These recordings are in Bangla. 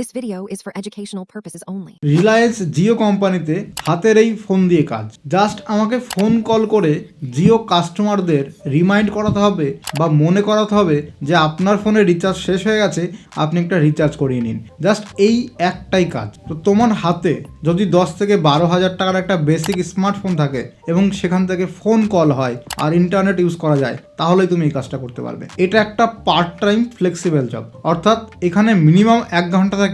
This video is for educational purposes only. Reliance Jio কোম্পানিতে হাতের এই ফোন দিয়ে কাজ। জাস্ট আমাকে ফোন কল করে জিও কাস্টমারদের রিমাইন্ড করাতে হবে বা মনে করাতে হবে যে আপনার ফোনে রিচার্জ শেষ হয়ে গেছে, আপনি একটা রিচার্জ করিয়ে নিন। জাস্ট এই একটাই কাজ। তো তোমার হাতে যদি দশ থেকে বারো হাজার টাকার একটা বেসিক স্মার্টফোন থাকে এবং সেখান থেকে ফোন কল হয় আর ইন্টারনেট ইউজ করা যায়, তাহলেই তুমি এই কাজটা করতে পারবে। এটা একটা পার্ট টাইম ফ্লেক্সিবল জব অর্থাৎ এখানে মিনিমাম এক ঘণ্টা থেকে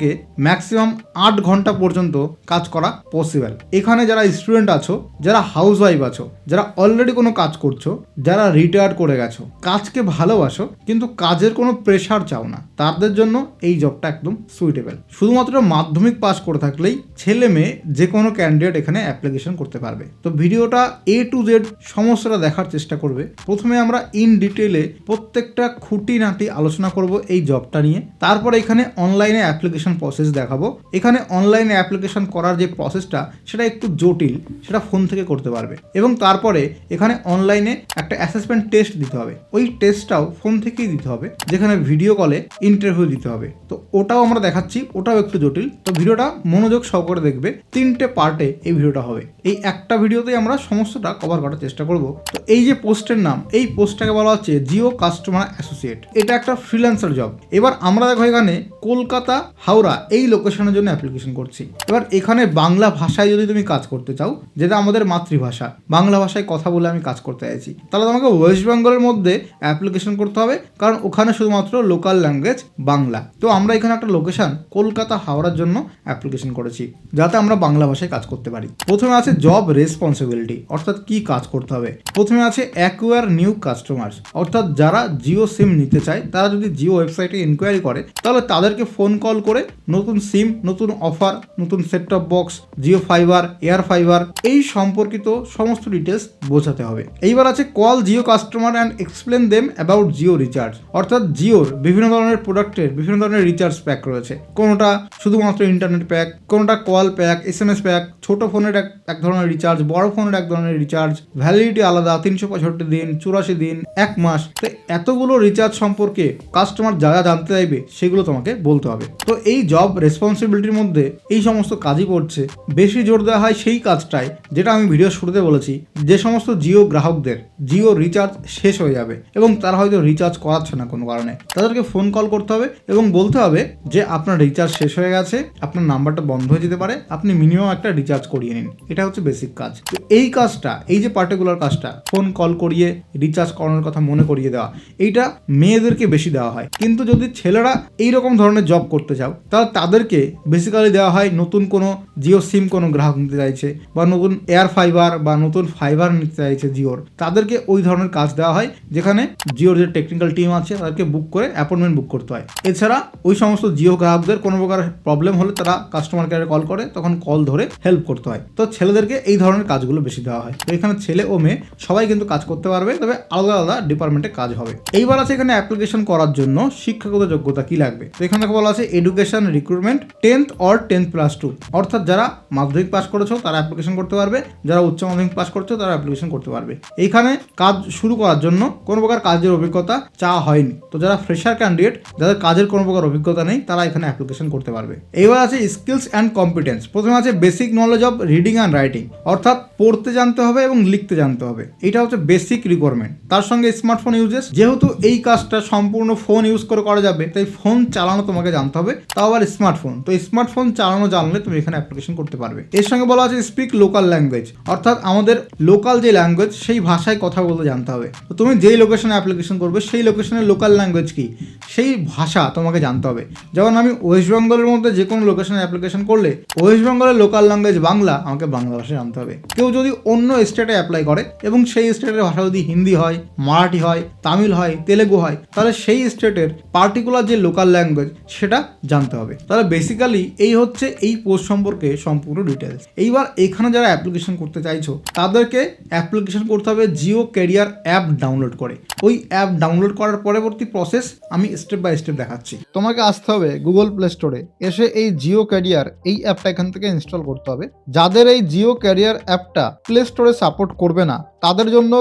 ম্যাক্সিমাম আট ঘণ্টা পর্যন্ত কাজ করা পসিবল এখানে যারা স্টুডেন্ট আছো, যারা হাউস ওয়াইফ আছো, যারা অলরেডি কোনো কাজ করছ, যারা রিটায়ার করে গেছো, কাজকে ভালোবাসো, কিন্তু কাজের কোনো প্রেশার চাও না। তাদের জন্য এই জবটা একদম সুইটেবল শুধুমাত্র মাধ্যমিক পাস করে থাকলেই ছেলে মেয়ে যে কোনো ক্যান্ডিডেট এখানে অ্যাপ্লিকেশন করতে পারবে। তো ভিডিওটা এ টু জেড সমস্যাটা দেখার চেষ্টা করবে। প্রথমে আমরা ইন ডিটেলে প্রত্যেকটা খুঁটিনাটি আলোচনা করব এই জবটা নিয়ে। তারপর এখানে অনলাইনে অ্যাপ্লিকেশন প্রসেস দেখাবো। এখানে অনলাইনে অ্যাপ্লিকেশন করার যে প্রসেসটা সেটা একটু জটিল, সেটা ফোন থেকে করতে পারবে। এবং তারপরে এখানে অনলাইনে একটা অ্যাসেসমেন্ট টেস্ট দিতে হবে। ওই টেস্টটাও ফোন থেকেই দিতে হবে, যেখানে ভিডিও কলে ইন্টারভিউ দিতে হবে। তো ওটাও আমরা দেখাচ্ছি, ওটাও একটু জটিল। তো ভিডিওটা মনোযোগ সহকারে দেখবে, তিনটে পার্টে এই ভিডিওটা হবে। এই একটা ভিডিওতেই আমরা সমস্তটা কভার করার চেষ্টা করব। তো এই যে পোস্টের নাম, এই পোস্টটাকে বলা হচ্ছে জিও কাস্টমার অ্যাসোসিয়েট এটা একটা ফ্রিল্যান্সার জব এবার আমরা দেখো এখানে কলকাতা হাওড়া, এই লোকেশনের জন্য অ্যাপ্লিকেশন করছি। এবার এখানে বাংলা ভাষায় যদি তুমি কাজ করতে চাও, যেটা আমাদের মাতৃভাষা, বাংলা ভাষায় কথা বলে আমি কাজ করতে চাইছি, তাহলে তোমাকে ওয়েস্ট বেঙ্গলের মধ্যে অ্যাপ্লিকেশন করতে হবে, কারণ ওখানে শুধুমাত্র লোকাল ল্যাঙ্গুয়েজ বাংলা। তো আমরা এখানে একটা লোকেশন কলকাতা হাওড়ার জন্য অ্যাপ্লিকেশন করেছি, যাতে আমরা বাংলা ভাষায় কাজ করতে পারি। প্রথমে আছে জব রেসপন্সিবিলিটি অর্থাৎ কি কাজ করতে হবে? প্রথমে আছে অ্যাকুয়ার নিউ কাস্টমার্স অর্থাৎ যারা জিও সিম নিতে চায়, তারা যদি জিও ওয়েবসাইটে ইনকোয়ারি করে, তাহলে তাদেরকে ফোন কল করে নতুন সিম, নতুন অফার, নতুন set top box Jio fiber air fiber এই সম্পর্কিত সমস্ত ডিটেলস বোঝাতে হবে। এইবার আছে call Jio customer and explain them about Jio recharge অর্থাৎ জিওর বিভিন্ন ধরনের প্রোডাক্টের বিভিন্ন ধরনের রিচার্জ প্যাক রয়েছে। কোনোটা শুধুমাত্র ইন্টারনেট প্যাক কোনোটা call pack S M S pack ছোট ফোনের এক এক ধরনের রিচার্জ বড় ফোনের এক ধরনের রিচার্জ ভ্যালিডিটি আলাদা, তিনশো পঁয়ষট্টি দিন, চুরাশি দিন, এক মাস। তো এতগুলো রিচার্জ সম্পর্কে কাস্টমার যা যা জানতে চাইবে, সেগুলো তোমাকে বলতে হবে। তো এই জব রেসপন্সিবিলিটির মধ্যে এই সমস্ত কাজই পড়ছে বেশি জোর দেওয়া হয় সেই কাজটায় যেটা আমি ভিডিও শুরুতে বলেছি। যে সমস্ত জিও গ্রাহকদের, জিও রিচার্জ শেষ হয়ে যাবে এবং তারা হয়তো রিচার্জ করাচ্ছে না কোনো কারণে। তাদেরকে ফোন কল করতে হবে এবং বলতে হবে যে আপনার রিচার্জ শেষ হয়ে গেছে, আপনার নাম্বারটা বন্ধ হয়ে যেতে পারে, আপনি মিনিমাম একটা রিচার্জ করিয়ে নিন। এটা হচ্ছে বেসিক কাজ। তো এই কাজটা, এই যে পার্টিকুলার কাজটা ফোন কল করিয়ে রিচার্জ করানোর কথা মনে করিয়ে দেওয়া, এইটা মেয়েদেরকে বেশি দেওয়া হয়। কিন্তু যদি ছেলেরা এই রকম ধরনের জব করতে চাও তাহলে তাদেরকে বেসিক্যালি দেওয়া হয় নতুন কোনো জিও সিম কোনো গ্রাহক নিতে চাইছে বা নতুন এয়ার ফাইবার বা নতুন ফাইবার নিতে চাইছে জিওর। তাদেরকে ওই ধরনের কাজ দেওয়া হয় যেখানে জিওর যে টেকনিক্যাল টিম আছে তাদেরকে বুক করে অ্যাপয়েন্টমেন্ট বুক করতে হয়। এছাড়া ওই সমস্ত জিও গ্রাহকদের কোনো প্রকার প্রবলেম হলে তারা কাস্টমার কেয়ারে কল করে, তখন কল ধরে হেল্প করতে হয়। তো ছেলেদেরকে এই ধরনের কাজগুলো বেশি দেওয়া হয়। তো এখানে ছেলে ও মেয়ে সবাই কিন্তু কাজ করতে পারবে, তবে আলাদা আলাদা ডিপার্টমেন্টে কাজ হবে। এইবার আছে এখানে অ্যাপ্লিকেশন করার জন্য শিক্ষাগত যোগ্যতা কি লাগবে? তো এখানে বলা আছে education recruitment tenth or tenth plus two অর্থাৎ যারা মাধ্যমিক পাস করেছ, তারা অ্যাপ্লিকেশন করতে পারবে। যারা উচ্চ মাধ্যমিক পাস করছ, তারা অ্যাপ্লিকেশন করতে পারবে। এইখানে কাজ শুরু করার জন্য কোনো প্রকার কাজের অভিজ্ঞতা চাওয়া হয়নি। তো যারা ফ্রেশার ক্যান্ডিডেট যাদের কাজের কোনো প্রকার অভিজ্ঞতা নেই, তারা এখানে অ্যাপ্লিকেশন করতে পারবে। এইবার আছে স্কিলস অ্যান্ড কম্পিটেন্স প্রথমে আছে basic knowledge of reading and writing অর্থাৎ পড়তে জানতে হবে এবং লিখতে জানতে হবে। এটা হচ্ছে বেসিক রিকোয়ারমেন্ট তার সঙ্গে স্মার্টফোন ইউজেস যেহেতু এই কাজটা সম্পূর্ণ ফোন ইউজ করে করা যাবে, তাই ফোন চালানো তোমাকে জানতে হবে। তাও আবার স্মার্টফোন তো স্মার্টফোন চালানো, জানলে তুমি এখানে অ্যাপ্লিকেশন করতে পারবে। এর সঙ্গে বলা আছে স্পিক লোকাল ল্যাঙ্গুয়েজ অর্থাৎ আমাদের লোকাল যে ল্যাঙ্গুয়েজ সেই ভাষায় কথা বলতে জানতে হবে। তো তুমি যেই লোকেশনে অ্যাপ্লিকেশন করবে, সেই লোকেশনের লোকাল ল্যাঙ্গুয়েজ কি? সেই ভাষা তোমাকে জানতে হবে। যেমন আমি ওয়েস্ট বেঙ্গলের মধ্যে যে কোনো লোকেশনে অ্যাপ্লিকেশন করলে ওয়েস্ট বেঙ্গলের লোকাল ল্যাঙ্গুয়েজ বাংলা, আমাকে বাংলা ভাষা জানতে হবে। কেউ যদি অন্য স্টেটে অ্যাপ্লাই করে, এবং সেই স্টেটের ভাষা যদি হিন্দি হয়, মারাঠি হয়, তামিল হয়, তেলেগু হয়, তাহলে সেই স্টেটের পার্টিকুলার যে লোকাল ল্যাঙ্গুয়েজ সেটা জানতে হবে। তাহলে বেসিক্যালি এই হচ্ছে এই পোস্ট সম্পর্কে সম্পূর্ণ ডিটেলস এইবার এখানে যারা অ্যাপ্লিকেশন করতে চাইছো, তাদেরকে অ্যাপ্লিকেশন করতে হবে জিও ক্যারিয়ার অ্যাপ ডাউনলোড করে। ওই অ্যাপ ডাউনলোড করার পরবর্তী প্রসেস আমি স্টেপ বাই স্টেপ দেখাচ্ছি। তোমাকে আসতে হবে গুগল প্লে স্টোরে এসে এই জিও ক্যারিয়ার এই অ্যাপটা এখান থেকে ইনস্টল করতে হবে। যাদের এই জিও ক্যারিয়ার অ্যাপটা প্লে স্টোরে সাপোর্ট করবে না তাদের জন্য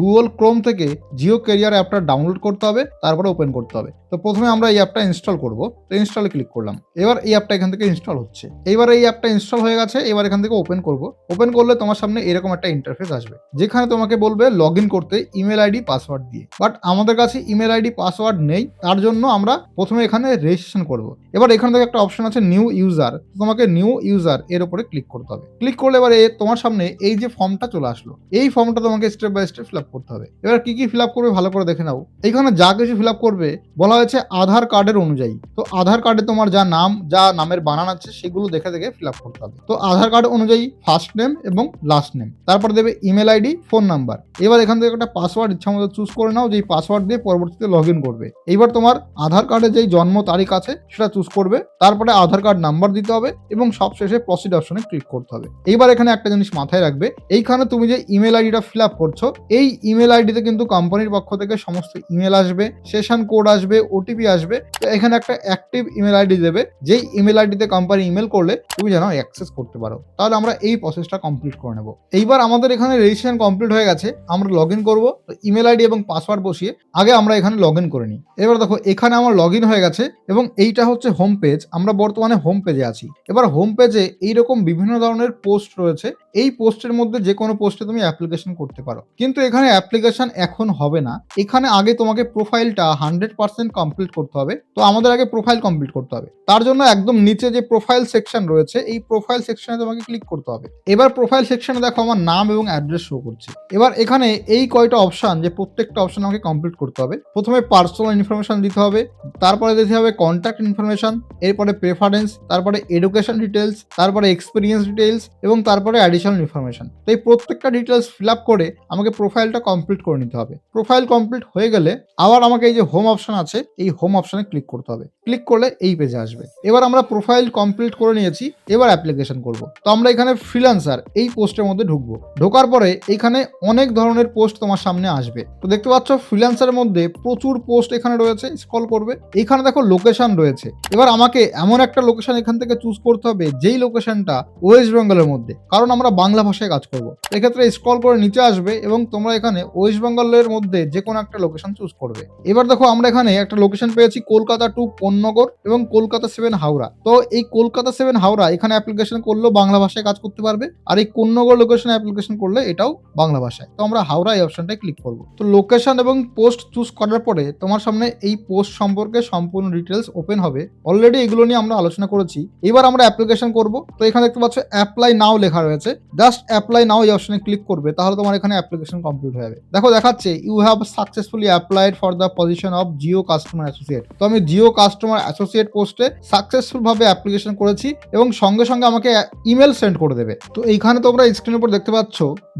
গুগল ক্রোম থেকে জিও ক্যারিয়ার অ্যাপটা ডাউনলোড করতে হবে, তারপরে ওপেন করতে হবে। তো প্রথমে আমরা এই অ্যাপটা ইনস্টল করব। তো ইনস্টলে ক্লিক করলাম। এবার এই অ্যাপটা এখান থেকে ইনস্টল হচ্ছে। এবার এই অ্যাপটা ইনস্টল হয়ে গেছে, এবার এখান থেকে ওপেন করব। ওপেন করলে তোমার সামনে এরকম একটা ইন্টারফেস আসবে, যেখানে তোমাকে বলবে লগ করতে ইমেল আইডি পাসওয়ার্ড দিয়ে। বাট আমাদের কাছে ইমেল আইডি পাসওয়ার্ড নেই। তার জন্য আমরা প্রথমে এখানে রেজিস্ট্রেশন করব। এবার এখান থেকে একটা অপশন আছে নিউ ইউজার তোমাকে নিউ ইউজার এর উপরে ক্লিক করতে হবে। ক্লিক করলে এবার তোমার সামনে এই যে ফর্মটা চলে আসলো, এই ফর্মটা তোমাকে step by step fill up করতে হবে। এবার কি কি ফিল আপ করবে ভালো করে দেখে নাও। এখানে যা কিছু ফিল আপ করবে, বলা হয়েছে আধার কার্ডের অনুযায়ী। তো আধার কার্ডে তোমার যা নাম, যা নামের বানান আছে, সেগুলো দেখে দেখে ফিল আপ করতে হবে। তো আধার কার্ড অনুযায়ী ফার্স্ট নেম এবং লাস্ট নেম তারপর দেবে ইমেল আইডি ফোন নাম্বার এবার এখান থেকে একটা পাসওয়ার্ড ইচ্ছা মতো চুজ করে নাও, যেই পাসওয়ার্ড দিয়ে পরবর্তীতে লগ করবে। এইবার তোমার আধার কার্ডে যেই জন্ম তারিখ আছে, সেটা চুজ করবে, তারপরে আধার কার্ড নাম্বার দিতে হবে এবং সবশেষে প্রসিড অপশনে ক্লিক করতে হবে। এইবার এখানে একটা জিনিস মাথায় রাখবে, এইখানে তুমি যে ইমেল আইডিটা ফিল আপ করছ, এই ইমেল আইডিতে কিন্তু কোম্পানির পক্ষ থেকে সমস্ত ইমেল আসবে সেশন কোড আসবে ওটিপি আসবে, তো এখানে একটা অ্যাক্টিভ ইমেল আইডি দেবে, যেই ইমেল আইডিতে কোম্পানি ইমেল করলে তুমি যেন অ্যাক্সেস করতে পারো। তাহলে আমরা এই প্রসেসটা কমপ্লিট করে নেব। এইবার আমাদের এখানে রেজিস্ট্রেশন কমপ্লিট হয়ে গেছে, আমরা লগ ইন করব, তো ইমেল আইডি এবং পাসওয়ার্ড বসিয়ে আগে আমরা এখানে লগ ইন করে নিই। এবার দেখো, এখানে আমার লগ ইন হয়ে গেছে এবং এইটা হচ্ছে হোম পেজ আমরা বর্তমানে হোম পেজে আছি। এবার হোম পেজে এইরকম বিভিন্ন ধরনের পোস্ট রয়েছে। এই পোস্টের মধ্যে যে কোনো পোস্টে তুমি অ্যাপ্লিকেশন করতে পারো। কিন্তু এখানে অ্যাপ্লিকেশন এখন হবে না। এখানে আগে তোমাকে প্রোফাইলটা হান্ড্রেড পার্সেন্ট কমপ্লিট করতে হবে। তো আমাদের আগে প্রোফাইল কমপ্লিট করতে হবে। তার জন্য একদম নিচে যে প্রোফাইল সেকশন রয়েছে, এই প্রোফাইল সেকশনে তোমাকে ক্লিক করতে হবে। এবার প্রোফাইল সেকশনে দেখো আমার নাম এবং অ্যাড্রেস শো করছে। এবার এখানে এই কয়টা অপশন যে প্রত্যেকটা অপশন আমাকে কমপ্লিট করতে হবে। প্রথমে পার্সোনাল ইনফরমেশন দিতে হবে। তারপরে দিতে হবে কন্ট্যাক্ট ইনফরমেশন এরপরে প্রেফারেন্স তারপরে এডুকেশন ডিটেলস তারপরে এক্সপিরিয়েন্স ডিটেলস এবং তারপরে অ্যাডিশনাল ইনফরমেশন তো এই প্রত্যেকটা ডিটেলস ফিল আপ করে আমাকে প্রোফাইলটা কমপ্লিট করে নিতে হবে। প্রোফাইল কমপ্লিট হয়ে গেলে আবার আমাকে এই যে হোম অপশন আছে, এই হোম অপশনে ক্লিক করতে হবে। ক্লিক করলে এই পেজে আসবে। এবার আমরা প্রোফাইল কমপ্লিট করে নিয়েছি, এবার অ্যাপ্লিকেশন করব। তো আমরা এখানে ফ্রিল্যান্সার এই পোস্টের মধ্যে ঢুকবো। ঢোকার পরে এখানে অনেক ধরনের পোস্ট তোমার সামনে আসবে। তো দেখতে পাচ্ছ ফ্রিল্যান্সারের মধ্যে প্রচুর পোস্ট এখানে রয়েছে স্ক্রল করবে। এখানে দেখো লোকেশন রয়েছে। এবার আমাকে এমন একটা লোকেশন এখান থেকে চুজ করতে হবে, যেই লোকেশনটা ওয়েস্ট বেঙ্গলের মধ্যে। কারণ আমরা বাংলা ভাষায় কাজ করব। এক্ষেত্রে স্ক্রল করে নিচে আসবে এবং তোমরা এখানে ওয়েস্ট বেঙ্গলের মধ্যে যে কোনো একটা লোকেশন চুজ করবে। এবার দেখো আমরা এখানে একটা লোকেশন পেয়েছি কলকাতা টু কোন্নগর এবং কলকাতা সেভেন হাওড়া। তো এই কলকাতা সেভেন হাওড়া এখানে অ্যাপ্লিকেশন করলেও বাংলা ভাষায় কাজ করতে পারবে, আর এই কোন্নগর লোকেশনে অ্যাপ্লিকেশন করলে এটাও বাংলা ভাষায়। তো আমরা হাওড়া এই অপশনটায় ক্লিক করব। তো লোকেশন এবং পোস্ট চুজ করার পরে তোমার সামনে এই পোস্ট সম্পর্কে সম্পূর্ণ ডিটেলস ওপেন হবে। অলরেডি এগুলো নিয়ে আমরা আলোচনা করেছি। এবার আমরা অ্যাপ্লিকেশন করব। তো এখানে দেখতে পাচ্ছ অ্যাপ্লাই নাও লেখা রয়েছে। জাস্ট অ্যাপ্লাই নাও এই অপশনে ক্লিক করবে, তাহলে তোমার এখানে অ্যাপ্লিকেশন কমপ্লিট হয়ে যাবে। দেখো দেখাচ্ছে you have successfully applied for the position of Jio customer associate তো আমি জিও কাস্টমার অ্যাসোসিয়েট পোস্টে সাকসেসফুল ভাবে অ্যাপ্লিকেশন করেছি এবং সঙ্গে সঙ্গে আমাকে ইমেল সেন্ড করে দেবে। তো এইখানে তোমরা স্ক্রিনের উপর দেখতে পাচ্ছ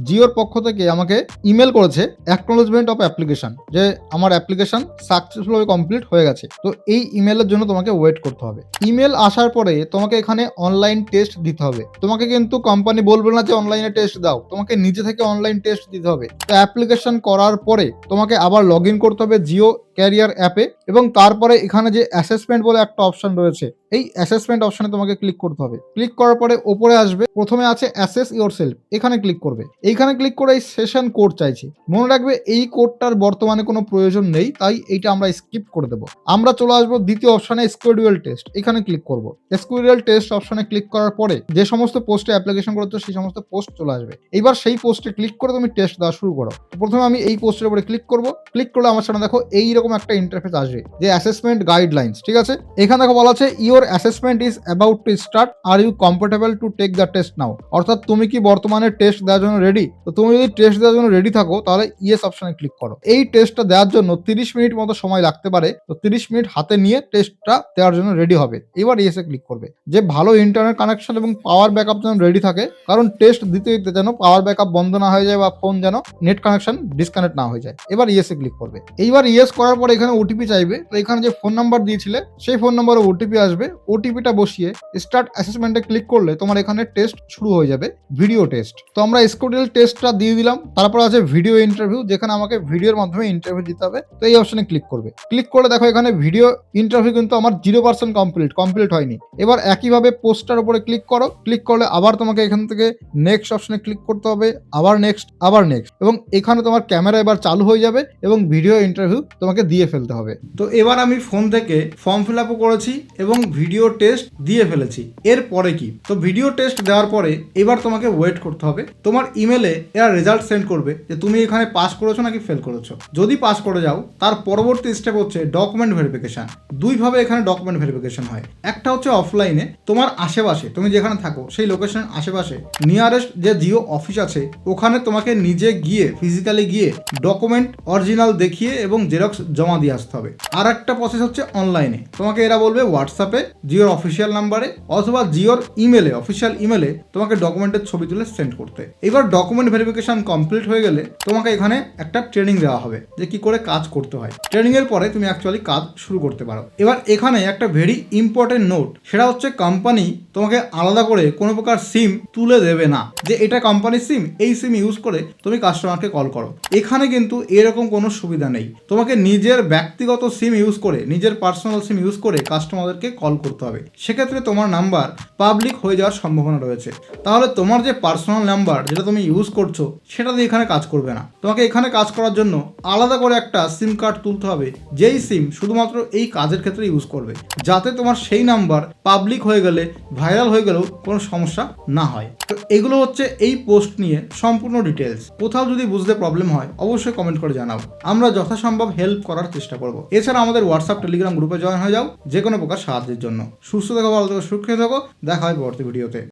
জিওর পক্ষ থেকে আমাকে ইমেল করেছে অ্যাকনোলজমেন্ট অফ অ্যাপ্লিকেশন যে আমার অ্যাপ্লিকেশন সাকসেসফুলভাবে কমপ্লিট হয়ে গেছে। তো এই ইমেলের জন্য তোমাকে ওয়েট করতে হবে। ইমেল আসার পরে তোমাকে এখানে অনলাইন টেস্ট দিতে হবে। তোমাকে কিন্তু কোম্পানি বলবে না যে অনলাইনে টেস্ট দাও। তোমাকে নিজে থেকে অনলাইন টেস্ট দিতে হবে। তো অ্যাপ্লিকেশন করার পরে তোমাকে আবার লগ করতে হবে, জিও ক্যারিয়ার অ্যাপে এবং তারপরে এখানে যে অ্যাসেসমেন্ট বলে একটা অপশন রয়েছে, এই অ্যাসেসমেন্ট অপশনে তোমাকে ক্লিক করতে হবে। ক্লিক করার পরে ওপরে আসবে, প্রথমে আছে অ্যাসেস ইওর সেলফ এখানে ক্লিক করবে। এইখানে ক্লিক করে এই সেশন কোড চাইছি। মনে রাখবে এই কোডটার বর্তমানে কোনো প্রয়োজন নেই, তাই এইটা আমরা স্কিপ করে দেবো। আমরা চলে আসব দ্বিতীয় অপশনে স্কুইডুয়াল টেস্ট এখানে ক্লিক করব। স্কুইডুয়াল টেস্ট অপশনে ক্লিক করার পরে যে সমস্ত পোস্টে অ্যাপ্লিকেশন করেছ সেই সমস্ত পোস্ট চলে আসবে। এবার সেই পোস্টে ক্লিক করে তুমি টেস্ট দেওয়া শুরু করো। প্রথমে আমি এই পোস্টের উপরে ক্লিক করব। ক্লিক করলে আমার সামনে দেখো, এইরকম একটা ইন্টারফেস আসবে যে অ্যাসেসমেন্ট গাইডলাইন্স ঠিক আছে? এখানে দেখো বলা আছে your assessment is about to start are you comfortable to take the test now অর্থাৎ তুমি কি বর্তমানে টেস্ট দেওয়ার জন্য রেডি তো তুমি যদি টেস্ট দেওয়ার জন্য রেডি থাকো, তাহলে ইয়েস অপশনে ক্লিক করো। এই টেস্টটা দেওয়ার জন্য তিরিশ মিনিট মতো সময় লাগতে পারে। তো তিরিশ মিনিট হাতে নিয়ে টেস্টটা দেওয়ার জন্য রেডি হবে। এবার ইয়েসে ক্লিক করবে। যে ভালো ইন্টারনেট কানেকশন এবং পাওয়ার ব্যাকআপ যেন রেডি থাকে, কারণ টেস্ট দিতে দিতে যেন পাওয়ার ব্যাকআপ বন্ধ না হয়ে যায় বা ফোন যেন নেট কানেকশন ডিসকানেক্ট না হয়ে যায়। এবার ইয়েসে ক্লিক করবে। এইবার ইয়েস করার করার পর এখানে ওটিপি চাইবে। তো এখানে যে ফোন নাম্বার দিয়েছিলে, সেই ফোন নাম্বারে ওটিপি আসবে। ওটিপিটা বসিয়ে স্টার্ট অ্যাসেসমেন্টে ক্লিক করলে তোমার এখানে টেস্ট শুরু হয়ে যাবে ভিডিও টেস্ট তো আমরা স্কুডিয়াল টেস্টটা দিয়ে দিলাম। তারপর আছে ভিডিও ইন্টারভিউ যেখানে আমাকে ভিডিওর মাধ্যমে ইন্টারভিউ দিতে হবে। তো এই অপশনে ক্লিক করবে। ক্লিক করে দেখো এখানে ভিডিও ইন্টারভিউ কিন্তু আমার জিরো পার্সেন্ট কমপ্লিট কমপ্লিট হয়নি। এবার একইভাবে পোস্টার উপরে ক্লিক করো। ক্লিক করলে আবার তোমাকে এখান থেকে নেক্সট অপশনে ক্লিক করতে হবে। আবার নেক্সট আবার নেক্সট এবং এখানে তোমার ক্যামেরা এবার চালু হয়ে যাবে এবং ভিডিও ইন্টারভিউ তোমাকে দিয়ে ফেলতে হবে। তো এবার আমি ফোন থেকে ফর্ম ফিল করেছি এবং ভিডিও টেস্ট দিয়ে ফেলেছি। এরপরে কি? তো ভিডিও টেস্ট দেওয়ার পরে এবার তোমাকে ওয়েট করতে হবে। তোমার ইমেলে এরা রেজাল্ট সেন্ড করবে যে, তুমি এখানে পাস করেছ নাকি ফেল করেছ? যদি পাস করে যাও, তার পরবর্তী স্টেপ হচ্ছে ডকুমেন্ট ভেরিফিকেশন দুইভাবে এখানে ডকুমেন্ট ভেরিফিকেশন হয়। একটা হচ্ছে অফলাইনে তোমার আশেপাশে, তুমি যেখানে থাকো, সেই লোকেশন আশেপাশে নিয়ারেস্ট যে জিও অফিস আছে, ওখানে তোমাকে নিজে গিয়ে ফিজিক্যালি গিয়ে ডকুমেন্ট অরিজিনাল দেখিয়ে এবং জেরক্স জমা দিয়ে আসতে হবে। আর একটা প্রসেস হচ্ছে অনলাইনে তোমাকে এরা বলবে হোয়াটসঅ্যাপে জিওর অফিসিয়াল নাম্বারে অথবা জিওর ইমেলে অফিসিয়াল ইমেলে তোমাকে ডকুমেন্টের ছবি তুলে সেন্ড করতে। এবার ডকুমেন্ট ভেরিফিকেশন কমপ্লিট হয়ে গেলে তোমাকে এখানে একটা ট্রেনিং দেওয়া হবে, যে কি করে কাজ করতে হয়। ট্রেনিং এর পরে তুমি অ্যাকচুয়ালি কাজ শুরু করতে পারো। এবার এখানে একটা ভেরি ইম্পর্টেন্ট নোট সেটা হচ্ছে কোম্পানি তোমাকে আলাদা করে কোনো প্রকার সিম তুলে দেবে না, যে এটা কোম্পানির সিম এই সিম ইউজ করে তুমি কাস্টমারকে কল করো। এখানে কিন্তু এরকম কোনো সুবিধা নেই। তোমাকে নিজের ব্যক্তিগত সিম ইউজ করে, নিজের পার্সোনাল সিম ইউজ করে কাস্টমারদেরকে কল করতে হবে। সেক্ষেত্রে তোমার নাম্বার পাবলিক হয়ে যাওয়ার সম্ভাবনা রয়েছে। তাহলে তোমার যে পার্সোনাল নাম্বার যেটা তুমি ইউজ করছ, সেটা দিয়ে এখানে কাজ করবে না। তোমাকে এখানে কাজ করার জন্য আলাদা করে একটা সিম কার্ড তুলতে হবে, যেই সিম শুধুমাত্র এই কাজের ক্ষেত্রে ইউজ করবে। যাতে তোমার সেই নাম্বার পাবলিক হয়ে গেলে ভাইরাল হয়ে গেলেও কোনো সমস্যা না হয়। তো এগুলো হচ্ছে এই পোস্ট নিয়ে সম্পূর্ণ ডিটেলস কোথাও যদি বুঝতে প্রবলেম হয়, অবশ্যই কমেন্ট করে জানাও। আমরা যথাসম্ভব হেল্প করার চেষ্টা করব। এছাড়া আমাদের হোয়াটসঅ্যাপ টেলিগ্রাম গ্রুপে জয়েন হয়ে যাও যে কোনো প্রকার সাহায্যের জন্য। সুস্থ থাকো, ভালো থাকো, সুরক্ষিত থাকো। দেখা হয় পরবর্তী ভিডিওতে